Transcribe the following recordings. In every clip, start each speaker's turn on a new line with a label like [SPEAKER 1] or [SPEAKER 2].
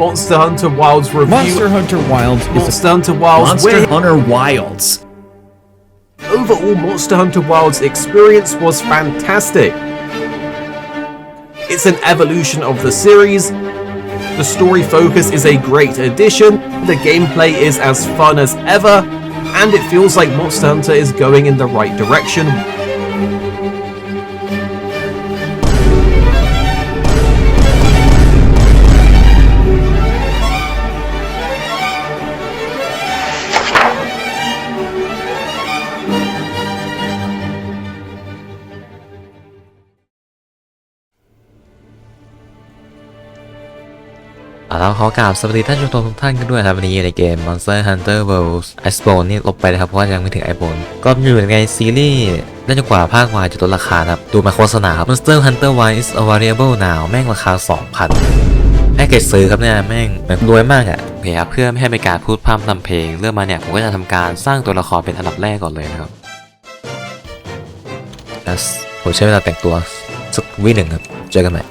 [SPEAKER 1] Monster Hunter Wilds review.
[SPEAKER 2] Monster Hunter Wilds is a
[SPEAKER 1] Monster Hunter Wilds.
[SPEAKER 3] Monster
[SPEAKER 1] We're-
[SPEAKER 3] Hunter Wilds.
[SPEAKER 1] overall Monster Hunter Wilds experience was fantastic. It's an evolution of the series. The story focus is a great addition. The gameplay is as fun as ever, and it feels like Monster Hunter is going in the right direction.
[SPEAKER 4] แล้วขอกราบสวัสดีท่านผู้ชมทุกท่านกันด้วยครับวันนี้ในเกม Monster Hunter World Iceborne นี่ลบไปนะครับเพราะว่ายังไม่ถึง Iceborne ก็อยู่ในซีรีส์น่าจะกว่าภาควายจะลดราคาครับดูมาโฆษณาครับ Monster Hunter Wilds is a variable now แม่งราคา 2,000แม่งเกจซื้อครับเนี่ยแม่งรวยมากอะ่ะโอเคครับเพื่อไม่ให้เป็นการพูดพร่ำทำเพลง เริ่มมาเนี่ยผมก็จะทำการสร้างตัวละครเป็นอันดับแรกก่อนเลยนะครับแล้วผมใช้เวลาแต่งตัวสักวิหนึ่งครับเจอกันใหม่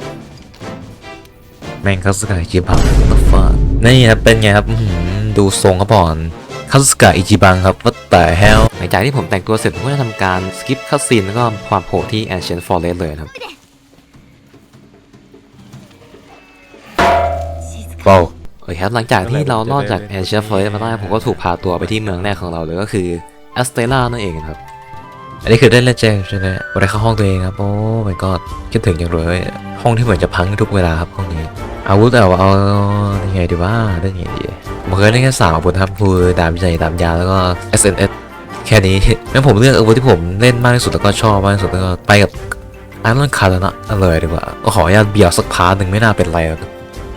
[SPEAKER 4] แม่งคัสกะอิจิบัง what the fuck นี่ครับเป็นไงครับดูทรงครับก่อนคัสกะอิจิบังครับ what the hell หลังจากที่ผมแต่งตัวเสร็จผมก็จะทำการสกิปคัสซีนแล้วก็ความโผล่ที่ Ancient Forest เลยครับว้าวโอเคครับหลังจากที่เรารอดจาก Ancient Forest มาได้ผมก็ถูกพาตัวไปที่เมืองแรกของเราเลยก็คือ a s t e l a นั่นเองครับอันนี้คือได้เล่นแจ้งใช่ไหมวันได้เข้าห้องตัวเองครับ โอ้ my god คิดถึงอย่างเลยห้องที่เหมือนจะพังทุกเวลาครับห้องนี้ อาวุธเอาเอายังไงดีว่าได้ยังไงดีผมเคยเล่นแค่สามอาวุธครับคือดาบใหญ่ดาบยาวแล้วก็ SNS แค่นี้งั้นผมเลือกอาวุธที่ผมเล่นมากที่สุดแล้วก็ชอบมากที่สุดแล้วก็ไปกับไอรอนคาร์นะเลยดีกว่าก็ขออนุญาตเบียร์สักพาร์ทหนึ่งไม่น่าเป็นไรครับ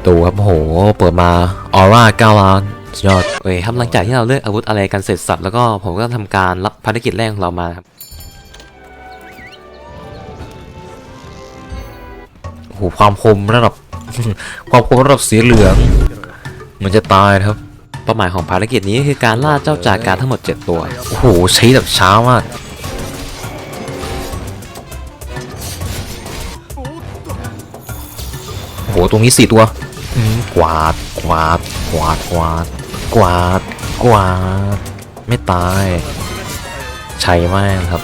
[SPEAKER 4] ดูครับโหเปิดมาออร่า9ล้านสุดยอดเอ้ยครับหลังจากที่เราเลือกอาวุธอะไรกันเสร็จสับแล้วก็ผมก็ทำการรับภารกิจแรกของเรามาครับโหความคมระดับ ความคมระดับสีเหลืองเหมันจะตายครับ เป้าหมายของภารกิจนี้คือการล่าเจ้าจากการทั้งหมด 7 ตัว โอ้โห ใช้แบบช้ามากโอ้โห ตรงนี้4ตัวกวาด กวาด กวาด กวาด กวาด กวาด ไม่ตาย ใช่มากครับ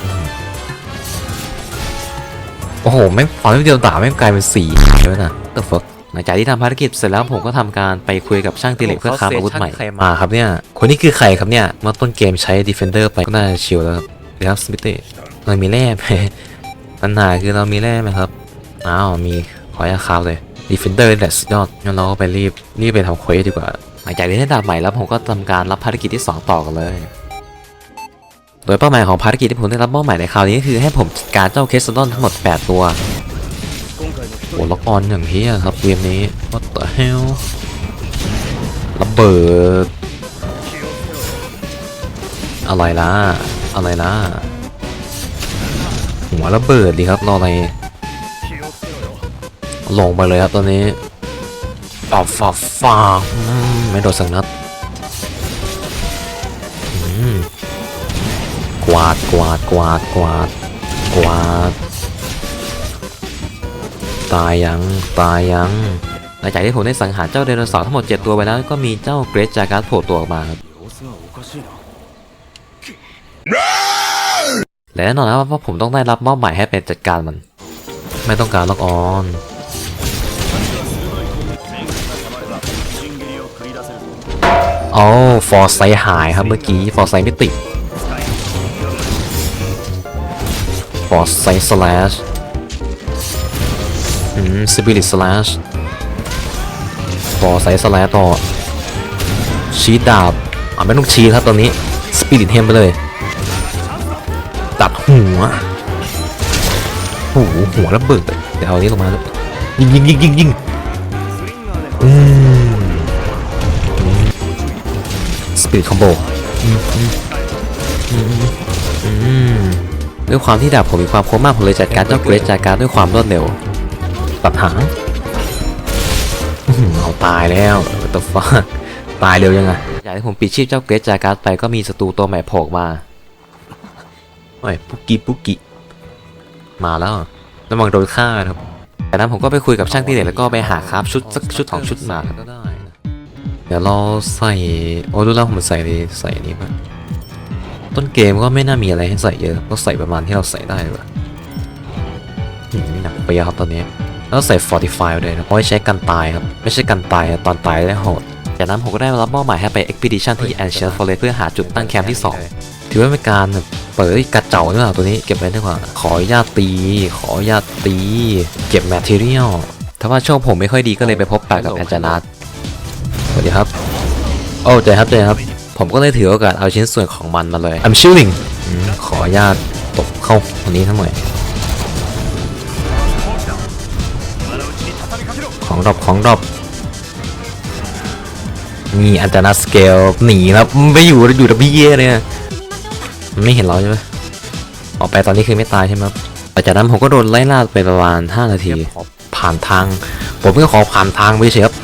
[SPEAKER 4] โอ้โห แม่งฟอนต์เดียวด่าแม่งกลายเป็นสีเลยนะ The fuck หลังจากที่ทำภารกิจเสร็จแล้วผมก็ทำการไปคุยกับช่างตีเหล็กเพื่อคราฟอาวุธใหม่มาครับเนี่ยคนนี้คือใครครับเนี่ยเมื่อต้นเกมใช้ Defender ไปก็น่าจะชิลแล้วครับเดี๋ยวครับสมิตี้เรามีแร่ไหมปัญหาคือเรามีแร่ไหมครับอ้าวมีขออยาคราฟเลย Defender นี่แหละสุดยอดงั้นเราก็ไปรีบรีบไปทำเควสดีกว่า หลังจากที่ได้ดาบใหม่แล้วผมก็ทำการรับภารกิจที่สองต่อกันเลย โดยเป้าหมายของภารกิจที่ผมได้รับมอบหมายในคราวนี้คือให้ผมจัดการเจ้าเคสดอนทั้งหมด 8 ตัว โอ้ล็อกออนอย่างเฮียครับเกมนี้ what the hell ระเบิด อะไรล่ะ อะไรล่ะ หัวระเบิดดีครับรออะไรลงไปเลยครับตอนนี้ฟาฟาฟาอืมไม่โดนสักนัดกวาดกวาดกวาดกวาดกวาด ตายยังตายยังหลังจากที่ผมได้สังหารเจ้าไดโนเสาร์ทั้งหมด 7 ตัวไปแล้วก็มีเจ้าเกรทจาการโผล่ตัวออกมาครับและแน่นอนนะว่าผมต้องได้รับมอบหมายให้เป็นจัดการมัน ไม่ต้องการล็อกออนโอ้ฟอร์ไซหายครับเมื่อกี้ฟอร์ไซไม่ติดฟอร์ไซสแลช อืมสปิริตสแลชฟอร์ไซสแลชต่อชีดดาบอะไม่ต้องชีดครับตอนนี้สปิริตเฮมไปเลย ตัดหัวหูหัวระเบิดเลยเดี๋ยวเอาอันนี้ลงมาลยิงยิงยิงยิงยิงอืมสปิริตคอมโบด้วยความที่ดาบผมมีความคมมากผมเลยจัดการเจ้าเกรดจากการด้วยความรวดเร็ว ตัดหางเอาตายแล้วตัวฟ้าตายเร็วยังไงอยากให้ผมปิดชีพเจ้าเกรจากการไปก็มีศัตรูตัวใหม่โผล่มาโอ้ยปุกกี้ปุกกี้มาแล้วระวังโดนฆ่านะครับจากนั้นผมก็ไปคุยกับช่างที่เหล็กแล้วก็ไปหาคราฟชุดสักชุดของชุดมาครับเดี๋ยวเราใส่โอ้ดูแล้วผมใส่ใส่อันนี้มาต้นเกมก็ไม่น่ามีอะไรให้ใส่เยอะก็ใส่ประมาณที่เราใส่ได้เลยหนักไปยอะครับตอนนี้ แล้วใส่ Fortify ด้วยนะเพราะใช้กันตายครับ ไม่ใช่กันตายตอนตายได้โหด จากนั้นผมก็ได้รับมอบหมายให้ไป Expedition ที่ Ancient Forest เพื่อหาจุดตั้งแคมป์ที่ 2 ถือว่าเป็นการเปิดกระเจ้าหรือเปล่าตัวนี้เก็บไว้ดีกว่า ขออนุญาตตี ขออนุญาตตี เก็บ Material ถ้าว่าช่วงผมไม่ค่อยดีก็เลยไปพบปะกับแอนจานัสสวัสดีครับ โอ้เจครับเจครับ ผมก็เลยถือโอกาสเอาชิ้นส่วนของมันมาเลย I'm shooting ขออนุญาตตบเข้าตรงนี้ทั้งหมด ของดรอปของดรอปมีอันตนาสเกลหนีครับไม่อยู่อยู่กับพี่เย่เลยอะมันไม่เห็นเราใช่ไหมออกไปตอนนี้คือไม่ตายใช่ไหมครับหลังจากนั้นผมก็โดนไล่ล่าไปประมาณ 5 นาที ผ่านทาง ผมก็ขอผ่านทางไปเฉยครับ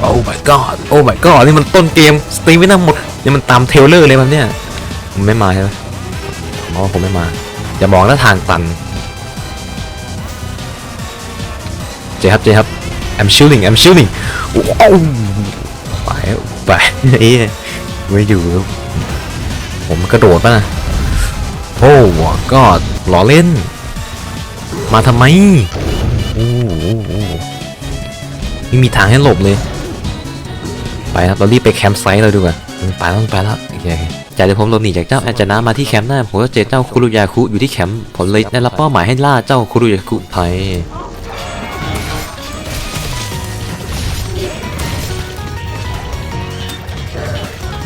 [SPEAKER 4] โอ้ my god โอ้ my god นี่มันต้นเกมสตรีมไม่น่าหมดนี่มันตามเทรลเลอร์เลยมันเนี่ยผมไม่มาใช่ไหมผมว่าผมไม่มา อย่ามองหน้าทางตัน เจครับเจครับ I'm shooting I'm shooting ว้าวไปไปเอ้ยไม่อยู่ผมกระโดดป่ะนะโอ้ก็หล้อเล่น มาทำไมโอ้ไม่มีทางให้หลบเลย ไปครับเรารีบไปแคมป์ไซต์เราดีกว่าอืมไปแล้วไปแล้วโอเคโอเคจากที่ผมหลบหนีจากเจ้าแอนจานามาที่แคมป์หน้าผมก็เจอเจ้าคุรุยาคุอยู่ที่แคมป์ผมเลยได้รับเป้าหมายให้ล่าเจ้าคุรุยาคุไป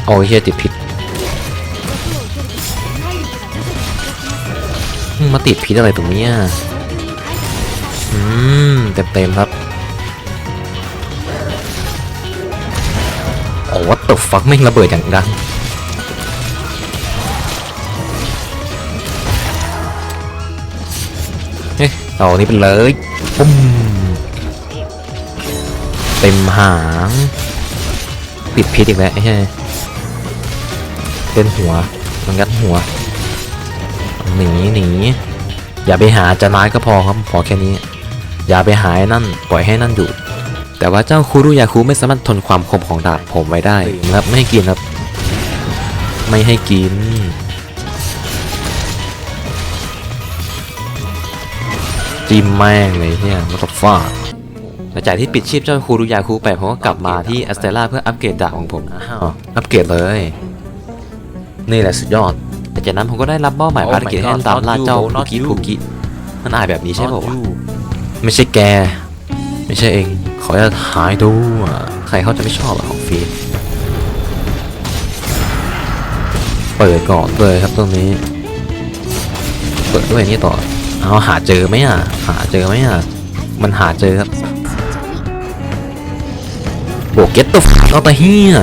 [SPEAKER 4] โอ้เฮียติดพิษมาติดพิษอะไรตรงนี้อืมเต็มเต็มๆครับโอ้ what the fuck ไม่ระเบิดอย่างดังเฮ้ยเอานี่ไปเลยปุ้มเต็มหางติดพิษอีกแล้วไอ้ เหี้ยเล่นหัว มันงัดหัว หนีหนีอย่าไปหาจะนายก็พอครับพอแค่นี้ อย่าไปหาไอ้นั่นปล่อยให้นั่นอยู่ แต่ว่าเจ้าคูรุยาคุไม่สามารถทนความคมของดาบผมไว้ได้ครับไม่ให้กินครับ ไม่ให้กินจิ้มแม่งเลยเนี่ยวัตฟ้าหลังจากที่ปิดชีพเจ้าคูรุยาคุไปผมก็กลับมาที่แอสเตล่าเพื่ออัปเกรดดาบของผมอ้าวอัปเกรดเลย นี่แหละสุดยอดแต่จากนั้นผมก็ได้รับมอบหมายภารกิจให้ตามล่าเจ้าพุกิพุกิมันอ่านแบบนี้ใช่ป่าวะ ไม่ใช่แก ไม่ใช่เอง ขอจะหายดูอะใครเขาจะไม่ชอบอะของฟรีเปิดก่อนเลยครับตรงนี้ เปิดด้วยอันนี้ต่อเอาหาเจอไหมอะ หาเจอไหมอะ มันหาเจอครับโบเก็ตตัวเอาตาเฮีย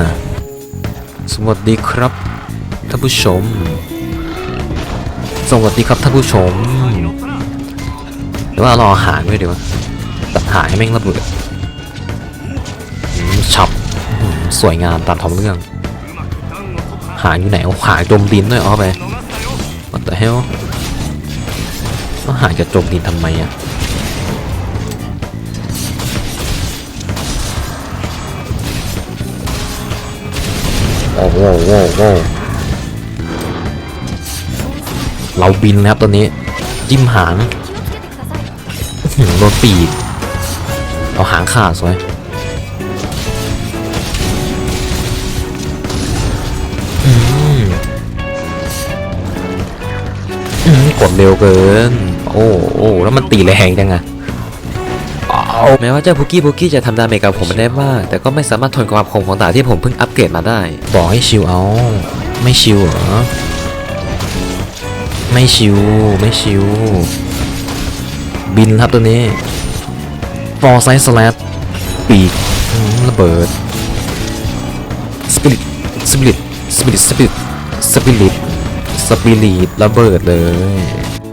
[SPEAKER 4] สวัสดีครับ ท่านผู้ชม สวัสดีครับท่านผู้ชมหรือว่ารอหางด้วยดีวะตัดหางให้แม่งระเบิดอืมฉับอืมสวยงามตามท้องเรื่อง หางอยู่ไหนเอาหาจมดินด้วยเอาไป What the hell ว่าหางจะจมดินทำไมอะโอ้โหโอ้โห เราบินแล้วครับตอนนี้ จิ้มหางโดนปีกเอาหางขาดสวยอืมอืมกดเร็วเกิน โอ้โอ้แล้วมันตีแรงจังอะแม้ว่าเจ้าพุกี้พุกี้จะทำดาเมจกับผมไม่ได้มาก แต่ก็ไม่สามารถทนความคมของดาบที่ผมเพิ่งอัปเกรดมาได้ บอกให้ชิวเอา ไม่ชิวเหรอ ไม่ชิวไม่ชิว บินครับตัวนี้ฟอร์ไซส์สแลตปีกระเบิดสปิริตสปิริตสปิริตสปิริตสปิริตสปิริตระเบิดเลย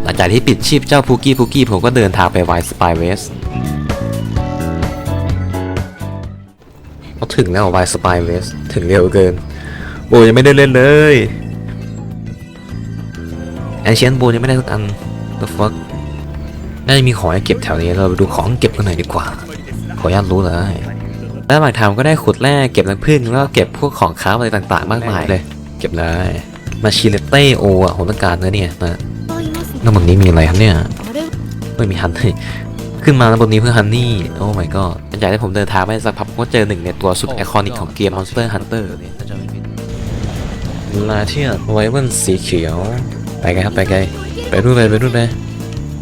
[SPEAKER 4] หลังจากที่ปิดชีพเจ้าพูกี้พูกี้ผมก็เดินทางไปไวสปายเวสเราถึงแล้วไวสปายเวสถึงเร็วเกิน โอ้ยยังไม่ได้เล่นเลย แอนเชียนบูยังไม่ได้ทุกอัน the fuck น่าจะมีของให้เก็บแถวนี้ เราไปดูของเก็บกันหน่อยดีกว่า ขออนุญาตรู้เลยแล้วบางทางก็ได้ขุดแร่เก็บน้ำผึ้งแล้วก็เก็บพวกของค้าอะไรต่างๆ มากมายเลย เก็บเลยมาชิเลเต้โออะผมต้องการเนื้อเนี่ยนะแล้วบนนี้มีอะไรครับเนี่ยไม่มีฮันนี่ขึ้นมาแล้วบนนี้เพื่อฮันนี่ โอ้ my god หลังจากที่ผมเดินทางไปสักพักก็เจอหนึ่งในตัวสุดไอคอนิกของเกม Monster Hunter เนี่ยถ้าจำไม่ผิดลาเทียนไวเบิลสีเขียว ไปไกลครับไปไกลไปนู่นไปไปนู่นไป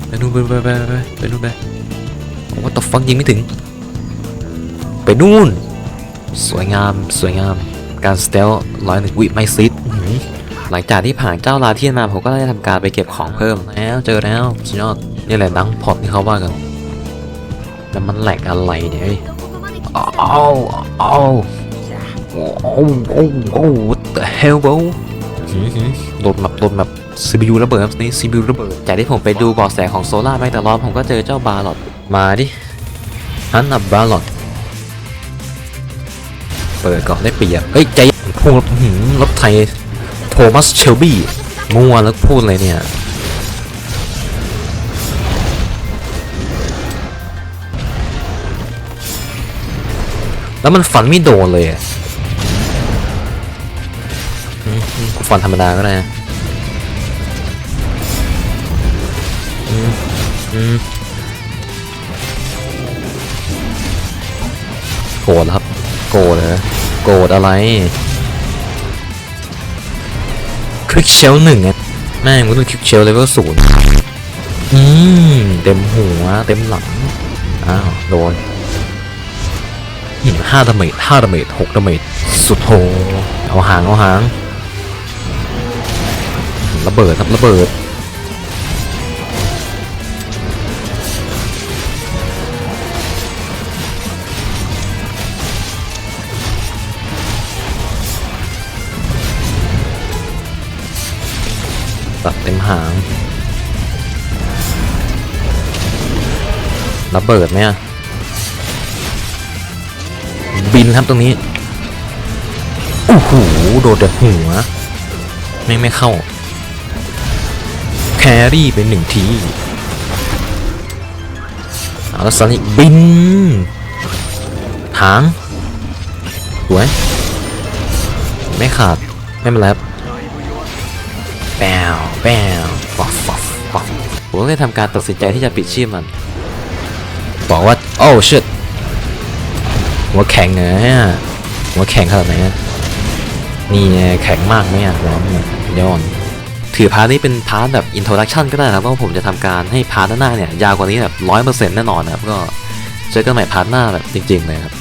[SPEAKER 4] ไปนู่นไปไปไปไปไปนู่นไปว่าต the fuck ยิงไม่ถึง ไปนู่น สวยงามสวยงาม การสเตลร้อยหนึ่งวิไม่ซิดหลังจากที่ผ่านเจ้าลาเทียนมาผมก็ได้ทำการไปเก็บของเพิ่มแล้วเจอแล้วสุดยอดนี่แหละดังพอตที่เขาว่ากันแล้วมันแหลกอะไรเนี่ยเอ้าวอ้าวอ้โอ้โอ้โอ้ what the hell bro หือหือโดนแบบโดนแบบ ซีบิวระเบิดครับนี่ซีบิวระเบิด จากที่ผมไปดูเบาะแสของโซล่าแมกตลอดผมก็เจอเจ้าบาลอดมาดิฮันนับบาลอดเปิดก่อนได้เปรียบเฮ้ยใจพูดหืมรถไทยโทมัสเชลบี้มั่วแล้วพูดเลยเนี่ยแล้วมันฟันไม่โดนเลยอะอืมอืมกูฟันธรรมดาก็ได้นะ โกรธครับ โกรธเหรอโกรธอะไรคลิกเชลหนึ่งอะแม่งมันต้องคลิกเชลเลเวลศูนย์อืมเต็มหัว เต็มหลัง อ้าว โดนหินห้าดาเมจห้าดาเมจหกดาเมจสุดโหเอาหาง เอาหาง ระเบิดครับ ระเบิด ตัดเต็มหางระเบิดไหมอะบินครับตรงนี้โอ้โหโดดแต่หัวไม่ไม่เข้า แครี่ไปหนึ่งทีเอาแล้วสันอีกบินหางสวยไม่ขาด ไม่เป็นไรครับ ปวแปวปัฟฟปัฟผมก็เลยทำการตัดสินใจที่จะปิดชีพมันบอกว่า โอ้ชิตหัวแข็งเหรอหัวแข็งขนาดไหนอะนี่แข็งมากไหมอะร้อนเนี่ยย้อนถือพาร์ทนี้เป็นพาร์ทแบบอินโทรดักชันก็ได้นะครับเพราะผมจะทำการให้พาร์ทหน้าเนี่ย ยาวกว่านี้แบบร้อยเปอร์เซ็นต์แน่นอนนะครับ ก็เจอกันใหม่พาร์ทหน้าแบบจริงๆเลยครับ